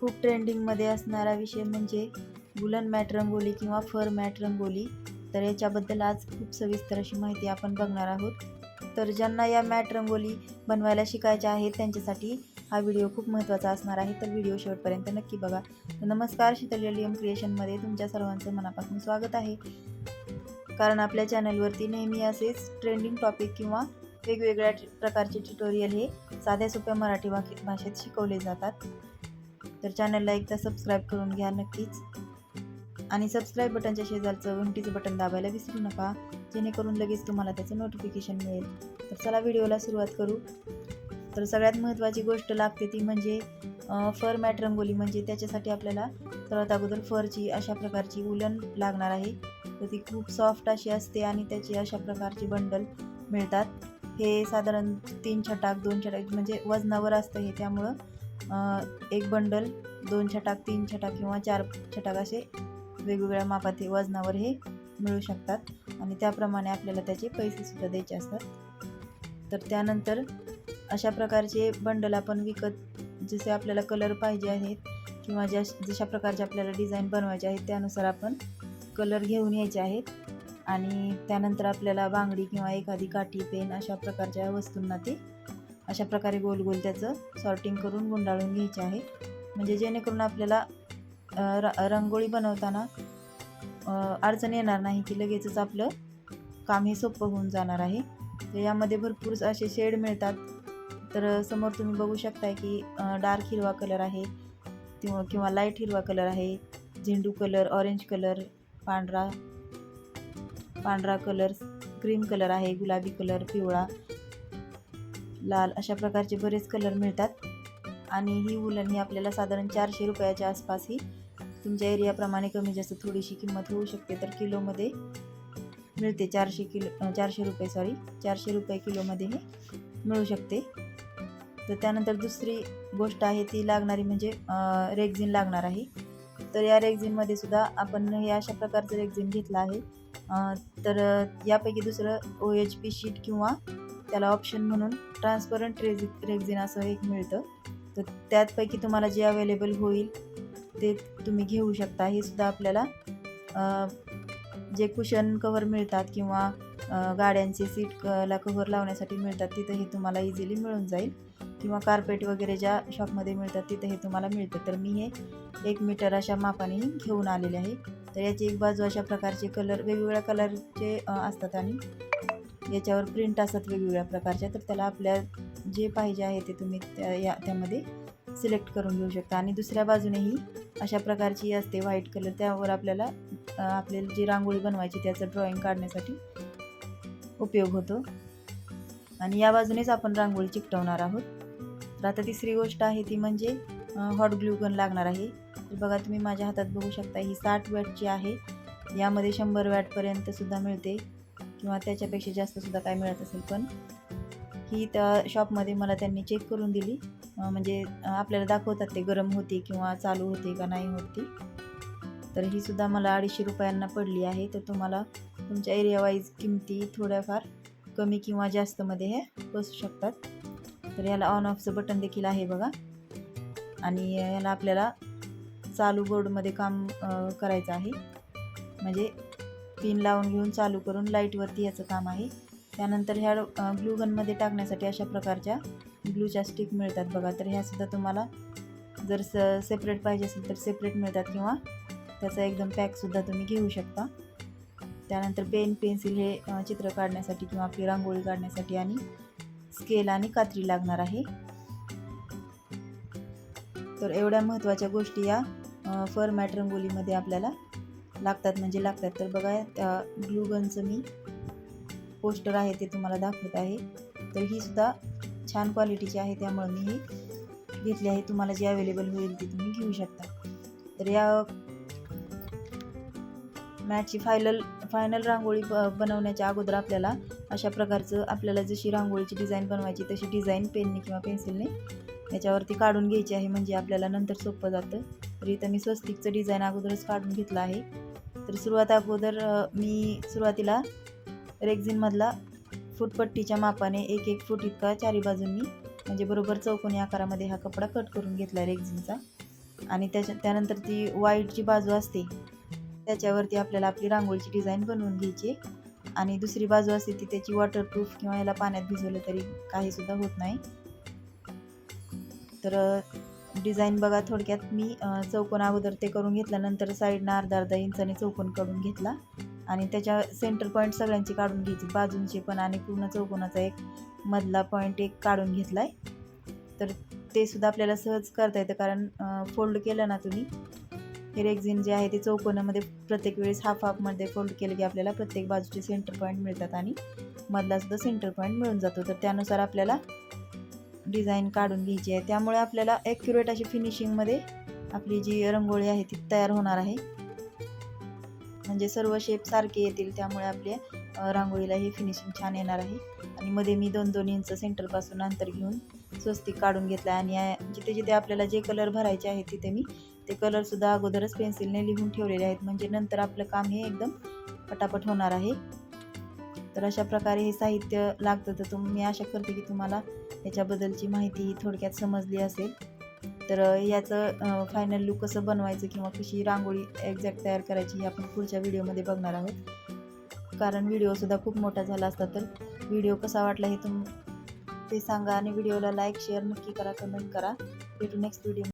खूप ट्रेंडिंगमध्ये असणारा विषय म्हणजे वुलन मॅट रंगोली किंवा फर मॅट रंगोली. तर याच्याबद्दल आज खूप सविस्तर अशी माहिती आपण बघणार आहोत. तर ज्यांना या मॅट रंगोली बनवायला शिकायच्या आहेत त्यांच्यासाठी हा व्हिडिओ खूप महत्त्वाचा असणार आहे. तर व्हिडिओ शेवटपर्यंत नक्की बघा. तर नमस्कार शीतल क्रिएशनमध्ये तुमच्या सर्वांचं मनापासून स्वागत आहे. कारण आपल्या चॅनलवरती नेहमी असेच ट्रेंडिंग टॉपिक किंवा वेगवेगळ्या प्रकारचे ट्युटोरियल हे साध्या सोप्या मराठी भाषेत शिकवले जातात. तर चॅनलला एकदा सबस्क्राईब करून घ्या नक्कीच. आणि सबस्क्राईब बटनच्या शेजारचं घंटीचं बटन दाबायला विसरू नका जेणेकरून लगेच तुम्हाला त्याचं नोटिफिकेशन मिळेल. तर चला व्हिडिओला सुरुवात करू. तर सगळ्यात महत्त्वाची गोष्ट लागते ती म्हणजे फर मॅट रंगोली म्हणजे त्याच्यासाठी आपल्याला सर्वात अगोदर फरची अशा प्रकारची उलन लागणार आहे. तर ती खूप सॉफ्ट अशी असते आणि त्याची अशा प्रकारची बंडल मिळतात. हे साधारण तीन छटाक दोन छटाक म्हणजे वजनावर असतं हे त्यामुळं एक बंडल दोन छटाक तीन छटाक किंवा चार छटाक असे वेगवेगळ्या मापात हे वजनावर हे मिळू शकतात. आणि त्याप्रमाणे आपल्याला त्याचे पैसेसुद्धा द्यायचे असतात. तर त्यानंतर अशा प्रकारचे बंडल आपण विकत जसे आपल्याला कलर पाहिजे आहेत किंवा ज्या जशा प्रकारचे आपल्याला डिझाईन बनवायचे आहेत त्यानुसार आपण कलर घेऊन यायचे आहेत. आणि त्यानंतर आपल्याला बांगडी किंवा एखादी काठी पेन अशा प्रकारच्या वस्तूंना ते अशा प्रकारे गोल गोल त्याचं सॉर्टिंग करून गुंडाळून घ्यायचे आहे. म्हणजे जेणेकरून आपल्याला र रंगोळी बनवताना अडचण येणार नाही की लगेचच आपलं काम हे सोपं होऊन जाणार आहे. तर यामध्ये भरपूर असे शेड मिळतात. तर समोर तुम्ही बघू शकताय की डार्क हिरवा कलर आहे किंवा किंवा लाइट हिरवा कलर आहे झेंडू कलर ऑरेंज कलर पांढरा पांढरा कलर क्रीम कलर आहे गुलाबी कलर पिवळा. लाल अशा प्रकारचे बरेच कलर मिळतात. आणि ही वुलन ही आपल्याला साधारण चारशे रुपयाच्या आसपास ही तुमच्या एरियाप्रमाणे कमी जास्त थोडीशी किंमत होऊ शकते. तर किलोमध्ये मिळते चारशे किलो चारशे रुपये सॉरी चारशे रुपये किलोमध्ये हे मिळू शकते. तर त्यानंतर दुसरी गोष्ट आहे ती लागणारी म्हणजे रेग्झिन लागणार आहे. तर या रेगझिनमध्ये सुद्धा आपण हे अशा प्रकारचं रेगझिन घेतलं आहे. तर यापैकी दुसरं ओ एच पी शीट किंवा त्याला ऑप्शन म्हणून ट्रान्सपरंट रेझि रेक्झिन असं एक मिळतं. तर त्यातपैकी तुम्हाला जे अवेलेबल होईल ते तुम्ही घेऊ शकता. हे सुद्धा आपल्याला जे कुशन कव्हर मिळतात किंवा गाड्यांचे सीट ला कव्हर लावण्यासाठी मिळतात तिथं हे तुम्हाला इझिली मिळून जाईल. किंवा कार्पेट वगैरे ज्या शॉपमध्ये मिळतात तिथं हे तुम्हाला मिळतं. तर मी हे एक मीटर अशा मापाने घेऊन आलेले आहे. तर याची एक बाजू अशा प्रकारचे कलर वेगवेगळ्या कलरचे असतात आणि याच्यावर प्रिंट असतात वेगवेगळ्या प्रकारच्या तर त्याला आपल्या जे पाहिजे आहे ते तुम्ही त्या या त्यामध्ये सिलेक्ट करून घेऊ शकता. आणि दुसऱ्या बाजूनेही अशा प्रकारची असते व्हाईट कलर त्यावर आपल्याला आपल्याला जी रांगोळी बनवायची त्याचं ड्रॉइंग काढण्यासाठी उपयोग होतो. आणि या बाजूनेच आपण रांगोळी चिकटवणार आहोत. तर आता तिसरी गोष्ट आहे ती म्हणजे हॉट ग्लू गन लागणार आहे. तर बघा तुम्ही माझ्या हातात बघू शकता ही साठ वॅटची आहे यामध्ये शंभर वॅटपर्यंतसुद्धा मिळते. किंवा त्याच्यापेक्षा जास्त सुद्धा काय मिळत असेल पण. ही त्या शॉपमध्ये मला त्यांनी चेक करून दिली. म्हणजे आपल्याला दाखवतात ते गरम होते किंवा चालू होते का नाही होती तर ही सुद्धा मला अडीचशे रुपयांना पडली आहे. तर तुम्हाला तुमच्या एरियावाईज किमती थोड्याफार कमी किंवा जास्तमध्ये हे बसू शकतात. तर याला ऑन ऑफचं बटन देखील आहे बघा. आणि याला आपल्याला चालू बोर्डमध्ये काम करायचं आहे. म्हणजे पिन लावून घेऊन चालू करून लाईटवरती याचं काम आहे. त्यानंतर ह्या ग्लू गनमध्ये टाकण्यासाठी अशा प्रकारच्या ग्लूच्या स्टिक मिळतात बघा. तर ह्यासुद्धा तुम्हाला जर स सेपरेट पाहिजे असेल तर सेपरेट मिळतात किंवा त्याचा एकदम पॅकसुद्धा तुम्ही घेऊ शकता. त्यानंतर पेन पेन्सिल हे चित्र काढण्यासाठी किंवा आपली रांगोळी काढण्यासाठी आणि स्केल आणि कात्री लागणार आहे. तर एवढ्या महत्त्वाच्या गोष्टी या फर मॅट रंगोलीमध्ये आपल्याला लागतात म्हणजे लागतात. तर बघा त्या ग्लूगनचं मी पोस्टर आहे ते तुम्हाला दाखवत आहे. तर ही सुद्धा छान क्वालिटीची आहे त्यामुळे मी ही घेतली आहे. तुम्हाला जी अवेलेबल होईल ती तुम्ही घेऊ शकता. तर या मॅचची फायनल फायनल रांगोळी ब बनवण्याच्या अगोदर आपल्याला अशा प्रकारचं आपल्याला जशी रांगोळीची डिझाईन बनवायची तशी डिझाईन पेनने किंवा पेन्सिलने याच्यावरती काढून घ्यायची आहे. म्हणजे आपल्याला नंतर सोपं जातं. तर इथं मी स्वस्तिकचं डिझाईन अगोदरच काढून घेतलं आहे. तर सुरुवात अगोदर मी सुरुवातीला रेग्झिनमधला फुटपट्टीच्या मापाने एक एक फूट इतका चारी बाजूंनी म्हणजे बरोबर चौकोनी आकारामध्ये हा कपडा कट करून घेतला रेक्झिनचा. आणि त्याच्या त्यानंतर ती वाईट जी बाजू असते त्याच्यावरती आपल्याला आपली रांगोळीची डिझाईन बनवून घ्यायची आहे. आणि दुसरी बाजू असते ती त्याची वॉटरप्रूफ किंवा याला पाण्यात भिजवलं तरी काहीसुद्धा होत नाही. तर डिझाईन बघा थोडक्यात मी चौकोन अगोदर ते करून घेतल्यानंतर साईडनं अर्धा अर्धा इंचाने चौकोन काढून घेतला. आणि त्याच्या सेंटर पॉईंट सगळ्यांची काढून घ्यायची बाजूंची पण आणि पूर्ण चौकोनाचा एक मधला पॉईंट एक काढून घेतला आहे तर ते सुद्धा आपल्याला सहज करता येतं कारण फोल्ड केलं ना तुम्ही हे रेक्झिन जे आहे ते चौकोनामध्ये प्रत्येक वेळेस हाफ हाफमध्ये फोल्ड केलं की आपल्याला प्रत्येक बाजूचे सेंटर पॉईंट मिळतात आणि मधलासुद्धा सेंटर पॉईंट मिळून जातो. तर त्यानुसार आपल्याला डिझाईन काढून घ्यायची आहे. त्यामुळे आपल्याला ॲक्युरेट अशी फिनिशिंगमध्ये आपली जी रंगोळी आहे ती तयार होणार आहे. म्हणजे सर्व शेप सारखे येतील त्यामुळे आपल्या रांगोळीला ही फिनिशिंग छान येणार आहे. आणि मध्ये मी दोन दोन इंच सेंटरपासून अंतर घेऊन स्वस्तिक काढून घेतलं आणि जिथे जिथे आपल्याला जे कलर भरायचे आहेत तिथे मी ते कलरसुद्धा अगोदरच पेन्सिलने लिहून ठेवलेले आहेत. म्हणजे नंतर आपलं काम हे एकदम पटापट होणार आहे. तर अशा प्रकारे हे साहित्य लागतं. तर तुम मी आशा करते की तुम्हाला याच्याबद्दलची माहिती ही थोडक्यात समजली असेल. तर याचं फायनल लुक कसं बनवायचं किंवा कशी रांगोळी एक्झॅक्ट तयार करायची हे आपण पुढच्या व्हिडिओमध्ये बघणार आहोत. कारण व्हिडिओसुद्धा खूप मोठा झाला असता तर व्हिडिओ कसा वाटला हे तुम ते सांगा आणि व्हिडिओला लाईक शेअर नक्की करा कमेंट करा. भेटू नेक्स्ट व्हिडिओ